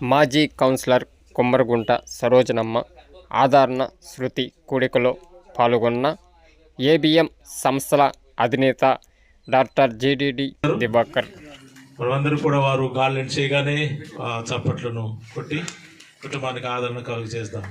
మాజీ కౌన్సిలర్ కుమ్మరగుంట సరోజనమ్మ ఆదరణ శృతి కూడికలో పాల్గొన్న ఏబిఎం సంస్థల అధినేత డాక్టర్ జిడిడి దివాకర్. మనమందరూ కూడా వారు గాలిని చేయగానే చప్పట్లను కొట్టి కుటుంబానికి ఆదరణ కలుగు చేద్దాం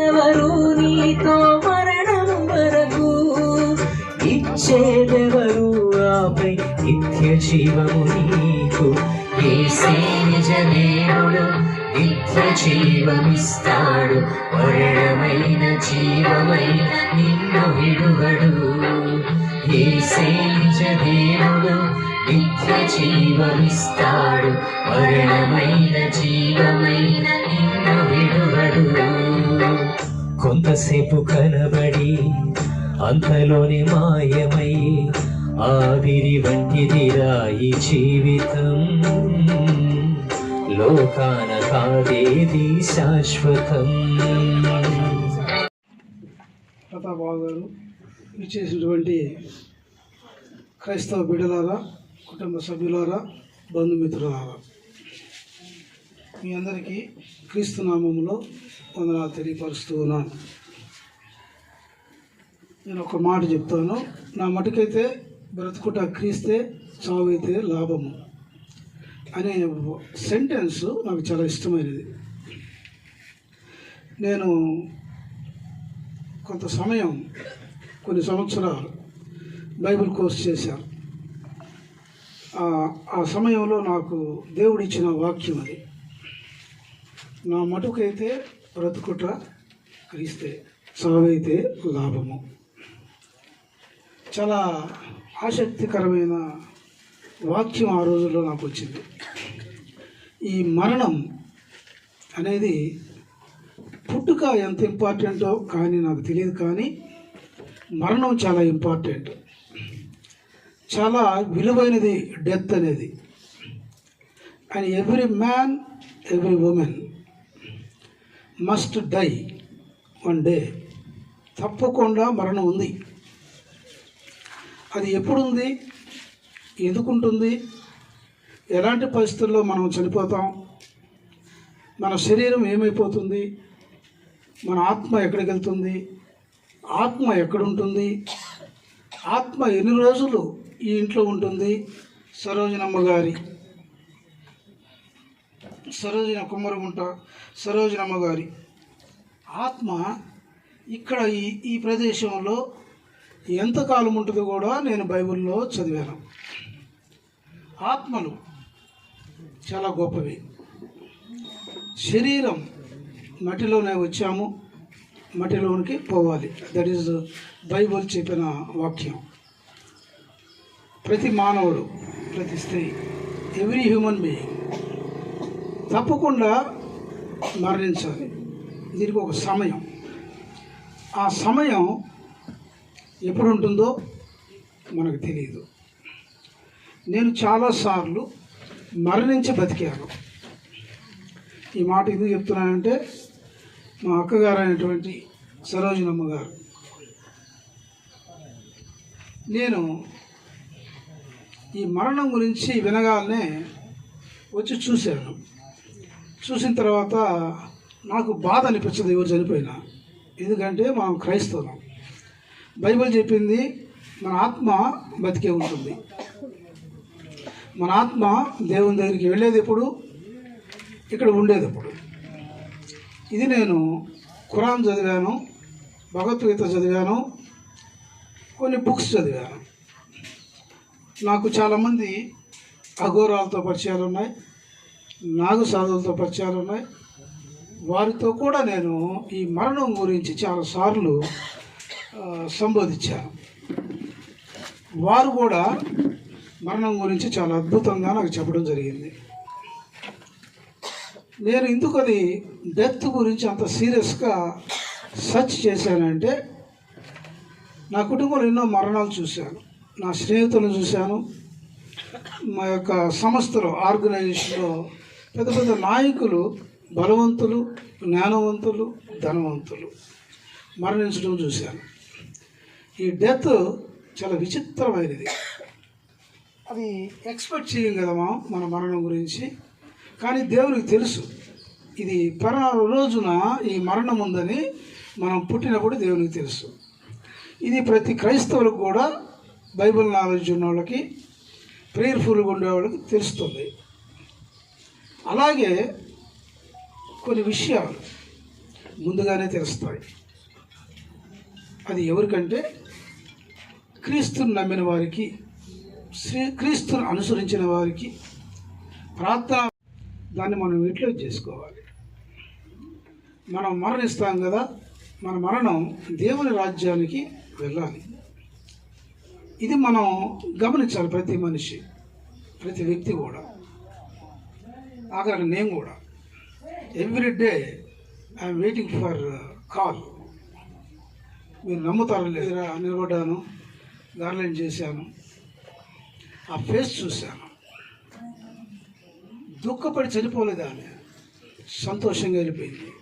ఎవరు నీతో మరణం వరకు ఇచ్చేదెవరు ఆపై నిత్య జీవము నీకు? ఏసే నిజ దేవుడు నిత్య జీవమిస్తాడు మరణమైన జీవమై నిన్ను విడువడు. ఏసే నిజ దేవుడు నిత్య జీవమిస్తాడు మరణమైన జీవమైన నిన్ను విడువడు. కొంతసేపు కనబడి అంతలోనే మాయమై ఆవిరి వంటిదిరా ఈ జీవితం. లోకాన కాదేది శాశ్వతం. ప్రతాపరావు గారు ఇచ్చేసినటువంటి క్రైస్తవ బిడ్డలారా కుటుంబ సభ్యులారా బంధుమిత్రులారా మీ అందరికీ క్రీస్తు నామంలో వందనాలు తెలియపరుస్తూ ఉన్నాను. నేను ఒక మాట చెప్తాను. నా మటుకైతే బ్రతుకుట క్రీస్తే చావైతే లాభము. అనే సెంటెన్స్ నాకు చాలా ఇష్టమైనది. నేను కొంత సమయం కొన్ని సంవత్సరాలు బైబిల్ కోర్స్ చేశాను. ఆ- సమయంలో నాకు దేవుడిచ్చిన వాక్యం అది. నా మటుకైతే బ్రతుకుట క్రీస్తే సావైతే లాభము. చాలా ఆసక్తికరమైన వాక్యం ఆ రోజుల్లో నాకు వచ్చింది. ఈ మరణం అనేది పుట్టుక ఎంత ఇంపార్టెంటో కానీ నాకు తెలియదు కానీ మరణం చాలా ఇంపార్టెంట్. చాలా విలువైనది డెత్ అనేది. And every man every woman must die one day తప్పకుండా మరణం ఉంది. అది ఎప్పుడుంది ఎందుకుంటుంది ఎలాంటి పరిస్థితుల్లో మనం చనిపోతాం? మన శరీరం ఏమైపోతుంది? మన ఆత్మ ఎక్కడికి వెళ్తుంది? ఆత్మ ఎక్కడుంటుంది? ఆత్మ ఎన్ని రోజులు ఈ ఇంట్లో ఉంటుంది? సరోజనమ్మ గారి. సరోజన కుమ్మరగుంట సరోజనమ్మ గారి. ఆత్మ ఇక్కడ ఈ ఈ ప్రదేశంలో ఎంతకాలం ఉంటుందో కూడా నేను బైబిల్లో చదివాను. ఆత్మలు చాలా గొప్పవి. శరీరం మట్టిలోనే వచ్చాము మట్టిలోనికి పోవాలి. దట్ ఈజ్ బైబుల్ చెప్పిన వాక్యం. ప్రతి మానవుడు ప్రతి స్త్రీ ఎవ్రీ హ్యూమన్ బీయింగ్ తప్పకుండా మరణించాలి. దీనికి ఒక సమయం. ఆ సమయం ఎప్పుడు ఉంటుందో మనకు తెలియదు నేను చాలాసార్లు మరణించి బతికాను ఈ మాట ఎందుకు చెప్తున్నానంటే మా అక్కగారు అయినటువంటి సరోజినమ్మ గారు. నేను ఈ మరణం గురించి వినగానే వచ్చి చూశాను. చూసిన తర్వాత నాకు బాధ అనిపించదు ఎవరు చనిపోయినా. ఎందుకంటే మనం క్రైస్తవం బైబిల్ చెప్పింది మన ఆత్మ బతికే ఉంటుంది. మన ఆత్మ దేవుని దగ్గరికి వెళ్ళేది ఎప్పుడు? ఇక్కడ ఉండేది ఎప్పుడు? ఇది నేను ఖురాన్ చదివాను భగవద్గీత చదివాను కొన్ని బుక్స్ చదివాను. నాకు చాలామంది అఘోరాలతో పరిచయాలు ఉన్నాయి నాగు సాధువులతో పరిచయాలు ఉన్నాయి. వారితో కూడా నేను ఈ మరణం గురించి చాలాసార్లు సంబోధించాను. వారు కూడా మరణం గురించి చాలా అద్భుతంగా నాకు చెప్పడం జరిగింది. నేను ఎందుకు అది డెత్ గురించి అంత సీరియస్గా సర్చ్ చేశానంటే నా కుటుంబంలో ఎన్నో మరణాలు చూశాను. నా స్నేహితులను చూశాను. మా యొక్క సంస్థలో ఆర్గనైజేషన్లో పెద్ద పెద్ద నాయకులు బలవంతులు జ్ఞానవంతులు ధనవంతులు మరణించడం చూశాను. ఈ డెత్ చాలా విచిత్రమైనది. అది ఎక్స్పెక్ట్ చేయం కదమ్మా మన మరణం గురించి. కానీ దేవునికి తెలుసు. ఇది పరారు రోజున ఈ మరణం ఉందని మనం పుట్టినప్పుడు దేవునికి తెలుసు. ఇది ప్రతి క్రైస్తవులకు కూడా బైబిల్ నాలెడ్జ్ ఉన్న వాళ్ళకి ప్రేయర్ఫుల్గా ఉండే వాళ్ళకి తెలుస్తుంది. అలాగే కొన్ని విషయాలు ముందుగానే తెలుస్తాయి. అది ఎవరికంటే క్రీస్తుని నమ్మిన వారికి శ్రీ క్రీస్తుని అనుసరించిన వారికి ప్రార్థన దాన్ని మనం ఇంట్లో చేసుకోవాలి. మనం మరణిస్తాం కదా మన మరణం దేవుని రాజ్యానికి వెళ్ళాలి. ఇది మనం గమనించాలి ప్రతి మనిషి ప్రతి వ్యక్తి కూడా. ఆఖరికి నేను కూడా. Every day I'm waiting for call మీరు నమ్ముతారు లేదా నిలబడ్డాను గార్లెండ్ చేశాను. ఆ ఫేస్ చూశాను. దుఃఖపడి చనిపోలేదు ఆమె సంతోషంగా వెళ్ళిపోయింది.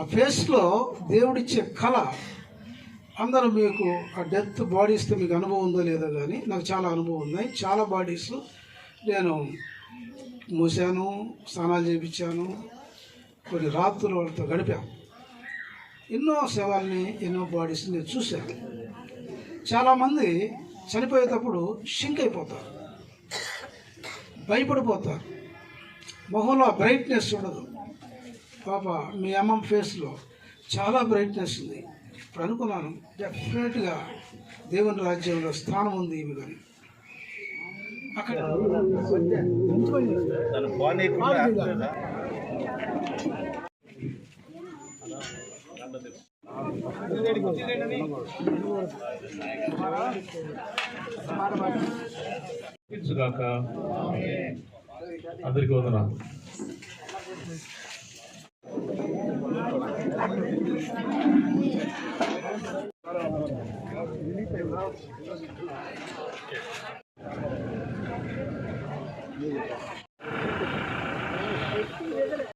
ఆ ఫేస్లో దేవుడిచ్చే కళ అందరూ మీకు ఆ డెత్ బాడీస్తో మీకు అనుభవం ఉందో లేదో కానీ నాకు చాలా అనుభవం ఉన్నాయి. చాలా బాడీస్ నేను మూసాను స్నానాలు చేయించాను కొన్ని రాత్రులు వాళ్ళతో గడిపాను. ఎన్నో శవాల్ని ఎన్నో బాడీస్ని నేను చూశాను. చాలామంది చనిపోయేటప్పుడు షింక్ అయిపోతారు. భయపడిపోతారు. మొహంలో బ్రైట్నెస్ ఉండదు. పాప మీ అమ్మ ఫేస్లో చాలా బ్రైట్నెస్ ఉంది. ఇప్పుడు అనుకున్నాను డెఫినెట్గా దేవుని రాజ్యంలో స్థానం ఉంది ఈమె కానీ అక్కడ కాక అందరికి వదనా